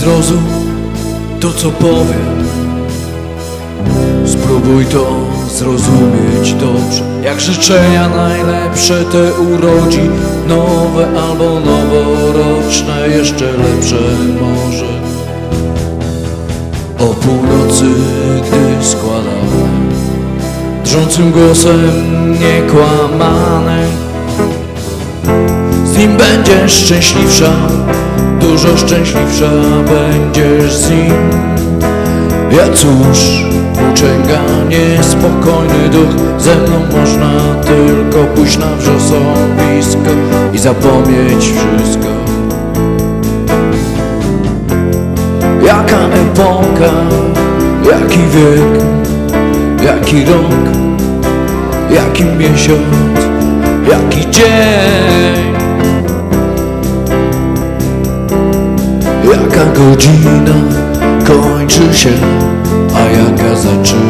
Zrozum to, co powiem. Spróbuj to zrozumieć dobrze. Jak życzenia najlepsze te urodzi, nowe albo noworoczne, jeszcze lepsze może. O północy, gdy składałem drżącym głosem niekłamanym z nim będziesz szczęśliwsza, dużo szczęśliwsza będziesz z nim. Ja cóż, uczęga niespokojny duch, ze mną można tylko pójść na wrzosowisko i zapomnieć wszystko. Jaka epoka, jaki wiek, jaki rok, jaki miesiąc, jaki dzień. Jaka godzina kończy się, a jaka zaczyna.